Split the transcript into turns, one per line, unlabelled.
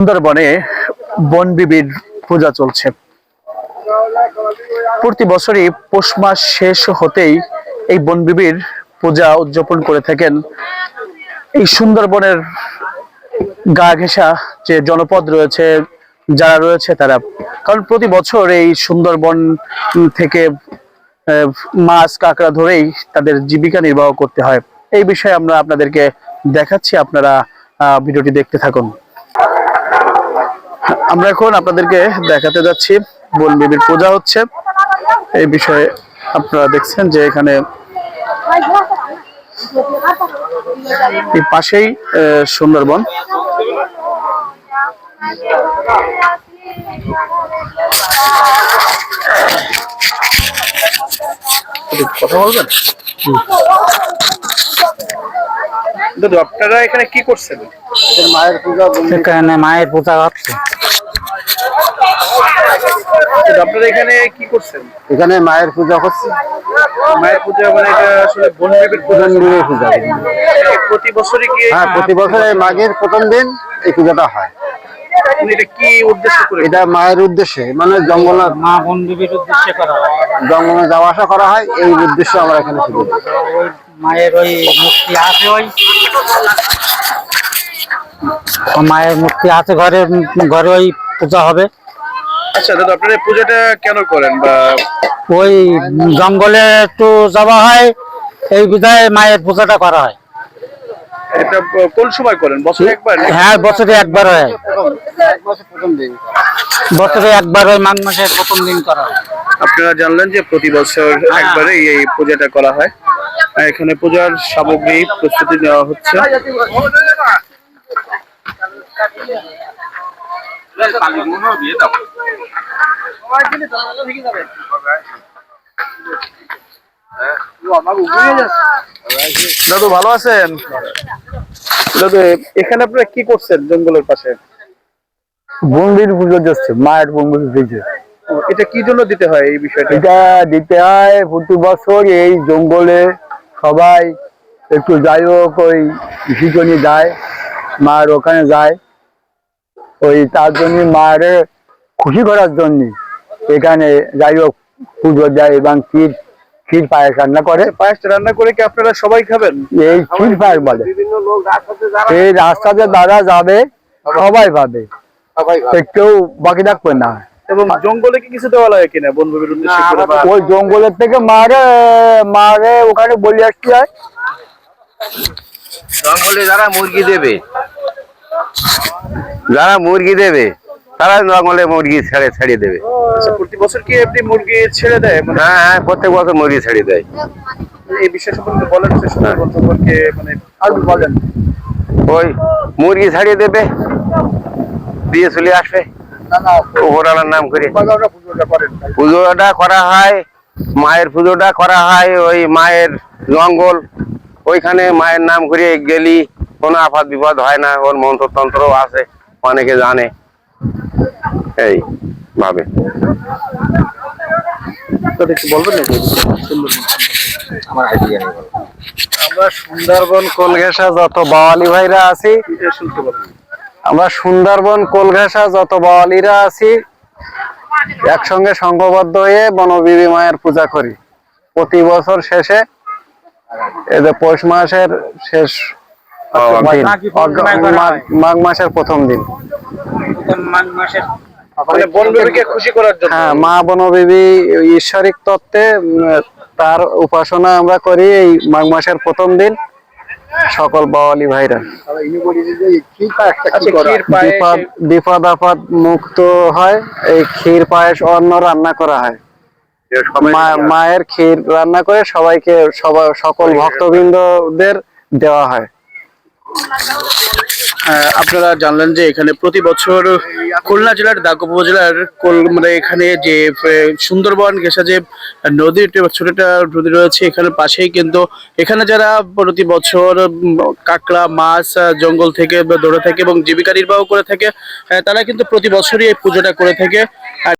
সুন্দরবনে বন বিবির পূজা চলছে। প্রতি বছরই পৌষ মাস শেষ হতেই এই বন বিবির পূজা উদযাপন করে থাকেন। এই সুন্দরবনের গা ঘেঁষা যে জনপদ রয়েছে, যারা রয়েছে তারা। কারণ প্রতি বছর এই সুন্দরবন থেকে মাছ, কাঁকড়া ধরেই তাদের জীবিকা নির্বাহ করতে হয়। এই বিষয়ে আমরা আপনাদেরকে দেখাচ্ছি, আপনারা ভিডিওটি দেখতে থাকুন। আমরা এখন আপনাদেরকে দেখাতে যাচ্ছি। বন দেবীর পূজা হচ্ছে। এই বিষয়ে আপনারা দেখছেন যে এখানে এই পাশেই আহ, সুন্দরবন। কথা বলবেন? দাদু আপনারা এখানে কি করছেন?
মায়ের পূজা এখানে মায়ের পূজা হচ্ছে।
দাদু, আপনারা এখানে কি করছেন?
এখানে মায়ের পূজা হচ্ছে।
মায়ের পূজা মানে এটা আসলে পূজা
বনবিবির পূজা।
প্রতি বছরই কি
হ্যাঁ প্রতি বছর মাঘের প্রথম দিন এই পূজাটা হয়।
মানে এটা কি উদ্দেশ্য করে?
এটা মায়ের উদ্দেশ্যে মানে জঙ্গলে
মা বন্ধুবীর উদ্দেশ্যে করা হয়।
জঙ্গলে যাওয়া আসা করা হয় এই উদ্দেশ্যে আমরা এখানে পুজো
মায়ের ওই মূর্তি আছে ওই মায়ের মূর্তি আছে ঘরে ঘরে ওই পূজা হবে।
আচ্ছা দাদা আপনারা পূজাটা কেন করেন বা
ওই জঙ্গলে একটু যাওয়া হয় এই বিধায় মায়ের পূজাটা করা হয়।
এটা কোন সময় করেন? বছরে একবার
হ্যাঁ বছরে একবার হয়।
প্রথম দিন
বছরে একবার ওই মাঘ মাসের প্রথম দিন করা হয়।
আপনারা জানলেন যে প্রতি বছর একবারে এই পূজাটা করা হয়। এখানে পূজার সামগ্রী প্রস্তুতি নেওয়া হচ্ছে। দাদু ভালো আছেন? দাদু এখানে আপনারা কি করছেন জঙ্গলের পাশে?
বন্দির পুজো দিচ্ছে মায়ের বন্দির পুজো।
এটা কি জন্য দিতে হয় এই বিষয়টা?
এটা দিতে হয় প্রতি বছর এই জঙ্গলে সবাই একটু যাই হোক ওই ভিজনে যায় মায়ের ওখানে যায়। ওই তার জন্য মায়ের খুশি করার জন্য এখানে যাই হোক পুজো দেয় এবং ক্ষীর ক্ষীর পায়েস রান্না করে।
পায়েসটা রান্না করে কি আপনারা সবাই খাবেন?
এই ক্ষীর পায়েস বলে। এই রাস্তাতে দাদা যাবে সবাই পাবে কেউ বাকি থাকবে না।
এবং জঙ্গলে কি কিছু দেওয়া লাগে কিনা বনভূমির উদ্দেশ্যে
ওই জঙ্গলের থেকে মারে মারে ওখানে বলি আসতে হয়
জঙ্গলে যারা মুরগি দেবে যারা মুরগি দেবে তারা জঙ্গলে মুরগি ছেড়ে ছেড়ে দেবে।
আচ্ছা, প্রতি বছর কি এমনি মুরগি ছেড়ে দেয়? মানে
হ্যাঁ হ্যাঁ প্রত্যেক বছর মুরগি ছেড়ে দেয়।
এই বিষয় সম্পর্কে বলেন সম্পর্কে মানে
আর বলেন।
ওই মুরগি ছাড়িয়ে দেবে দিয়ে চলে আসবে। ওপরালার নাম করে।
পুজোটা
পুজোটা করা হয় মায়ের পুজোটা করা হয় ওই মায়ের জঙ্গল ওইখানে মায়ের নাম করে গেলি। কোনো আপাত বিপদ হয় না ওর মন্ত্রতন্ত্র আছে অনেকে জানে। এই ভাবে।
বলবেন নাকি?
আমরা সুন্দরবন কলঘেসা যত বাওয়ালি ভাইরা আছি আমরা সুন্দরবন কলঘেসা যত বাওয়ালিরা আছি একসঙ্গে সংঘবদ্ধ হয়ে বনবিবি মায়ের পূজা করি। প্রতি বছর শেষে এই যে পৌষ মাসের শেষ মাঘ- মাঘ মাসের প্রথম দিন।
মাঘ মাসের
মানে খুশি করার জন্য।
হ্যাঁ মা বনবিবি ঈশ্বরিক তত্ত্বে তার উপাসনা আমরা করি এই মাঘ মাসের প্রথম দিন। সকল বাওয়ালি ভাইরা।
আচ্ছা
বিপদ আপদ মুক্ত হয় এই ক্ষীর পায়েস অন্ন রান্না করা হয়। মা- মায়ের ক্ষীর রান্না করে সবাইকে সবাই সকল ভক্তবৃন্দদের দেওয়া হয়।
আপনারা জানলেন যে এখানে প্রতি বছর খুলনা জেলার দাগ উপজেলার মানে এখানে যে সুন্দরবন, ঘেঁষা যে নদী, ছোট একটা নদী রয়েছে এখানে পাশেই কিন্তু এখানে যারা প্রতি বছর কাঁকড়া, মাছ জঙ্গল থেকে ধরে থাকে এবং জীবিকা নির্বাহ করে থাকে তারা কিন্তু প্রতি বছরই এই পুজোটা করে থাকে।